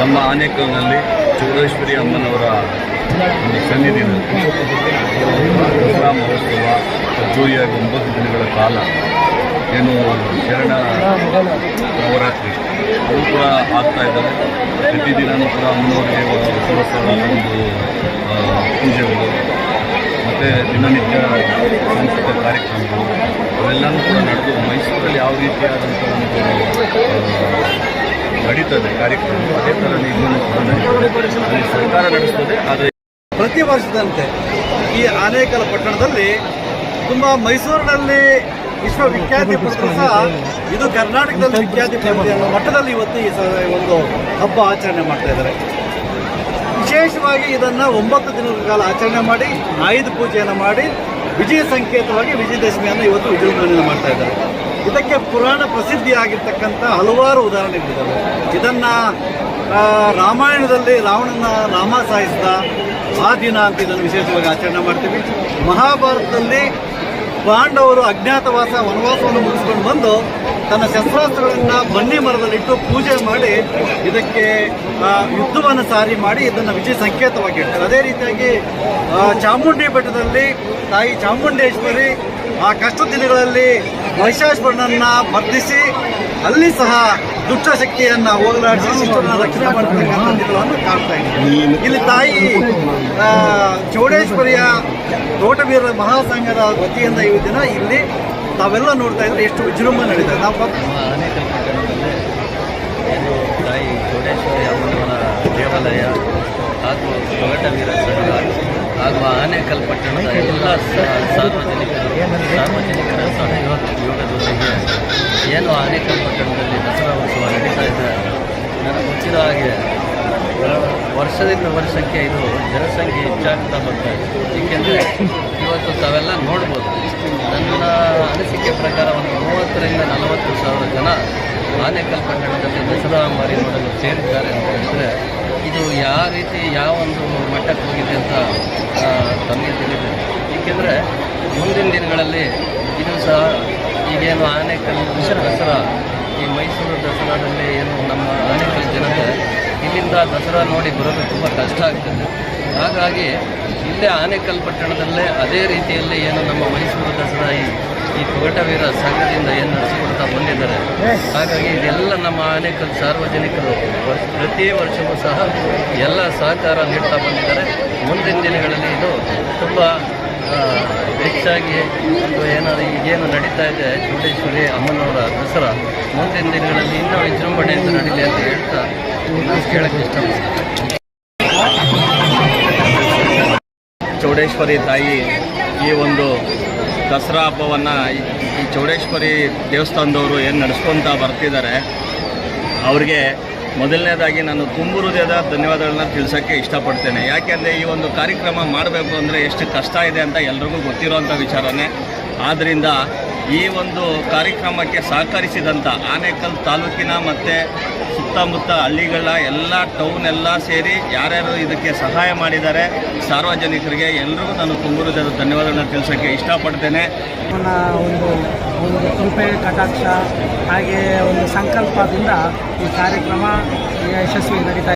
ನಮ್ಮ ಆನೇಕಲ್ನಲ್ಲಿ ಚೌಡೇಶ್ವರಿ ಅಮ್ಮನವರ ಒಂದು ಸನ್ನಿಧಿಯಲ್ಲಿ ದಸರಾ ಮಹೋತ್ಸವ ಅದ್ದೂರಿಯಾಗಿ ಒಂಬತ್ತು ದಿನಗಳ ಕಾಲ ಏನು ಶರಣ ನವರಾತ್ರಿ. ಅದು ಕೂಡ ಆಗ್ತಾ ಇದ್ದಾರೆ ಪ್ರತಿದಿನವೂ ಕೂಡ ಅಮ್ಮನವರಿಗೆ ಒಂದು ಪೂಜೆಗಳು, ಮತ್ತು ದಿನನಿತ್ಯ ಸಾಂಸ್ಕೃತಿಕ ಕಾರ್ಯಕ್ರಮಗಳು, ಅವೆಲ್ಲನೂ ಕೂಡ ನಡೆದು ಮೈಸೂರಲ್ಲಿ ಯಾವ ರೀತಿಯಾದಂಥ ಒಂದು ನಡೀತದೆ ಕಾರ್ಯಕ್ರಮ. ಅದೇ ಅಲ್ಲಿ ಸರ್ಕಾರ ನಡೆಸ್ತದೆ, ಆದರೆ ಪ್ರತಿ ವರ್ಷದಂತೆ ಈ ಆನೇಕಲ್ ಪಟ್ಟಣದಲ್ಲಿ ತುಂಬ ಮೈಸೂರಿನಲ್ಲಿ ವಿಶ್ವವಿಖ್ಯಾತಿ ಸಹ ಇದು ಕರ್ನಾಟಕದಲ್ಲಿ ವಿಖ್ಯಾತಿ ಅನ್ನೋ ಮಟ್ಟದಲ್ಲಿ ಇವತ್ತು ಈ ಒಂದು ಹಬ್ಬ ಆಚರಣೆ ಮಾಡ್ತಾ ಇದ್ದಾರೆ. ವಿಶೇಷವಾಗಿ ಇದನ್ನು ಒಂಬತ್ತು ದಿನಗಳ ಕಾಲ ಆಚರಣೆ ಮಾಡಿ ಆಯುಧ ಪೂಜೆಯನ್ನು ಮಾಡಿ, ವಿಜಯ ಸಂಕೇತವಾಗಿ ವಿಜಯದಶಮಿಯನ್ನು ಇವತ್ತು ವಿಜೃಂಭಣೆಯನ್ನು ಮಾಡ್ತಾ ಇದ್ದಾರೆ. ಇದಕ್ಕೆ ಪುರಾಣ ಪ್ರಸಿದ್ಧಿಯಾಗಿರ್ತಕ್ಕಂಥ ಹಲವಾರು ಉದಾಹರಣೆಗಳಿದ್ದಾವೆ ಇದನ್ನು ರಾಮಾಯಣದಲ್ಲಿ ರಾವಣನ ರಾಮ ಸಾಯಿಸಿದ ಆ ದಿನ ಅಂತ ಇದನ್ನು ವಿಶೇಷವಾಗಿ ಆಚರಣೆ ಮಾಡ್ತೀವಿ. ಮಹಾಭಾರತದಲ್ಲಿ ಪಾಂಡವರು ಅಜ್ಞಾತವಾಸ ವನವಾಸವನ್ನು ಮುಗಿಸ್ಕೊಂಡು ಬಂದು ತನ್ನ ಶಸ್ತ್ರಾಸ್ತ್ರಗಳನ್ನು ಬನ್ನಿ ಮರದಲ್ಲಿಟ್ಟು ಪೂಜೆ ಮಾಡಿ ಇದಕ್ಕೆ ಯುದ್ಧವನ್ನು ಸಾರಿ ಮಾಡಿ ಇದನ್ನು ವಿಜಯ ಸಂಕೇತವಾಗಿ ಇಡ್ತಾರೆ. ಅದೇ ರೀತಿಯಾಗಿ ಚಾಮುಂಡಿ ಬೆಟ್ಟದಲ್ಲಿ ತಾಯಿ ಚಾಮುಂಡೇಶ್ವರಿ ಆ ಕಷ್ಟ ದಿನಗಳಲ್ಲಿ ಮಹಿಷಾಸುರನನ್ನ ಮರ್ದಿಸಿ ಅಲ್ಲಿ ಸಹ ದುಷ್ಟ ಶಕ್ತಿಯನ್ನ ಹೋಗಲಾಡಿಸಿ ರಕ್ಷಣೆ ಮಾಡತಕ್ಕಂಥ ದಿನಗಳನ್ನು ಕಾಣ್ತಾ ಇದ್ದೀವಿ. ಇಲ್ಲಿ ತಾಯಿ ಚೌಡೇಶ್ವರಿಯ ತೋಟವೀರ ಮಹಾಸಂಘದ ವತಿಯಿಂದ ಈ ದಿನ ಇಲ್ಲಿ ತಾವೆಲ್ಲ ನೋಡ್ತಾ ಇದ್ರೆ ಎಷ್ಟು ವಿಜೃಂಭಣೆ ನಡೀತದೆ ನಾವು ಇದು ತಾಯಿ ಚೌಡೇಶ್ವರಿ ಅಮ್ಮನವರ ದೇವಾಲಯ ಹಾಗೂ ತೊಗಟವೀರ ಸಂಘ ಹಾಗೂ ಆನೇಕಲ್ ಪಟ್ಟಣದ ಎಲ್ಲ ಸಾರ್ವಜನಿಕರು, ಸಾರ್ವಜನಿಕರ ಸಹಯೋಗ ಯೋಗದೊಂದಿಗೆ ಏನು ಆನೇಕಲ್ ಪಟ್ಟಣದಲ್ಲಿ ದಸರಾ ಉತ್ಸವ ನಡೀತಾ ಇದೆ ನನಗೆ ಗೊತ್ತಿರೋ ಹಾಗೆ ವರ್ಷದಿಂದ ವರ್ಷಕ್ಕೆ ಇದು ಜನಸಂಖ್ಯೆ ಹೆಚ್ಚಾಗ್ತಾ ಬರ್ತಾ ಇದೆ. ಏಕೆಂದರೆ ಇವತ್ತು ತಾವೆಲ್ಲ ನೋಡ್ಬೋದು, ನನ್ನ ಅನಿಸಿಕೆ ಪ್ರಕಾರ ಒಂದು ಮೂವತ್ತರಿಂದ ನಲವತ್ತು ಸಾವಿರ ಜನ ಆನೇಕಲ್ ಪಟ್ಟಣದಲ್ಲಿ ದಸರಾ ಮಾರಿ ನೋಡಲು ಸೇರಿದ್ದಾರೆ ಅಂತ ಹೇಳಿದ್ರೆ ಇದು ಯಾವ ರೀತಿ ಯಾವ ಒಂದು ಮಟ್ಟಕ್ಕೆ ಹೋಗಿದೆ ಅಂತ ತಮಗೆ ತಿಳಿದಿದೆ. ಏಕೆಂದರೆ ಮುಂದಿನ ದಿನಗಳಲ್ಲಿ ಇದು ಸಹ ಈಗೇನು ಆನೇಕಲ್ ದಸರಾ ಈ ಮೈಸೂರು ದಸರಾದಲ್ಲಿ ಏನು ನಮ್ಮ ಆನೆಕಲ್ ಜನತೆ ಇಲ್ಲಿಂದ ದಸರಾ ನೋಡಿ ಬರೋದು ತುಂಬ ಕಷ್ಟ ಆಗ್ತದೆ. ಹಾಗಾಗಿ ಇಲ್ಲೇ ಆನೆಕಲ್ ಪಟ್ಟಣದಲ್ಲೇ ಅದೇ ರೀತಿಯಲ್ಲಿ ಏನು ನಮ್ಮ ಮೈಸೂರು ದಸರಾ ಈ ಈ ತೊಗಟವೀರ ಸಂಘದಿಂದ ಏನು ನಡೆಸಿಕೊಡ್ತಾ ಬಂದಿದ್ದಾರೆ. ಹಾಗಾಗಿ ಇದೆಲ್ಲ ನಮ್ಮ ಅನೇಕ ಸಾರ್ವಜನಿಕರು ಪ್ರತಿ ವರ್ಷವೂ ಸಹ ಎಲ್ಲ ಸಹಕಾರ ನೀಡ್ತಾ ಬಂದಿದ್ದಾರೆ. ಮುಂದಿನ ದಿನಗಳಲ್ಲಿ ಇದು ತುಂಬ ಹೆಚ್ಚಾಗಿ ಏನಾದರೂ ಈಗೇನು ನಡೀತಾ ಇದೆ ಚೌಡೇಶ್ವರಿ ಅಮ್ಮನವರ ದಸರಾ ಮುಂದಿನ ದಿನಗಳಲ್ಲಿ ಇನ್ನೂ ವಿಜೃಂಭಣೆಯಿಂದ ನಡೀಲಿ ಅಂತ ಹೇಳ್ತಾ ಕೇಳಕ್ಕೆ ಇಷ್ಟಪಡ್ತೀನಿ. ಚೌಡೇಶ್ವರಿ ತಾಯಿ ಈ ಒಂದು ದಸರಾ ಹಬ್ಬವನ್ನು ಈ ಚೌಡೇಶ್ವರಿ ದೇವಸ್ಥಾನದವರು ಏನು ನಡೆಸ್ಕೊತಾ ಬರ್ತಿದ್ದಾರೆ, ಅವ್ರಿಗೆ ಮೊದಲನೇದಾಗಿ ನಾನು ತುಂಬು ಹೃದಯದ ಧನ್ಯವಾದಗಳನ್ನ ತಿಳಿಸೋಕ್ಕೆ ಇಷ್ಟಪಡ್ತೇನೆ. ಯಾಕೆಂದರೆ ಈ ಒಂದು ಕಾರ್ಯಕ್ರಮ ಮಾಡಬೇಕು ಅಂದರೆ ಎಷ್ಟು ಕಷ್ಟ ಇದೆ ಅಂತ ಎಲ್ರಿಗೂ ಗೊತ್ತಿರೋವಂಥ ವಿಚಾರನೇ. ಆದ್ದರಿಂದ ಈ ಒಂದು ಕಾರ್ಯಕ್ರಮಕ್ಕೆ ಸಹಕರಿಸಿದಂಥ ಆನೇಕಲ್ ತಾಲೂಕಿನ ಮತ್ತು ಸುತ್ತಮುತ್ತ ಹಳ್ಳಿಗಳ ಎಲ್ಲ ಟೌನ್ ಎಲ್ಲ ಸೇರಿ ಯಾರ್ಯಾರು ಇದಕ್ಕೆ ಸಹಾಯ ಮಾಡಿದ್ದಾರೆ, ಸಾರ್ವಜನಿಕರಿಗೆ ಎಲ್ಲರಿಗೂ ನಾನು ತುಂಬು ಹೃದಯದ ಧನ್ಯವಾದಗಳನ್ನು ತಿಳಿಸೋಕ್ಕೆ ಇಷ್ಟಪಡ್ತೇನೆ. ನನ್ನ ಒಂದು ಒಂದು ಕೃಪೆ, ಕಟಾಕ್ಷ, ಹಾಗೆ ಒಂದು ಸಂಕಲ್ಪದಿಂದ ಈ ಕಾರ್ಯಕ್ರಮ ಯಶಸ್ವಿ ನಡೀತಾ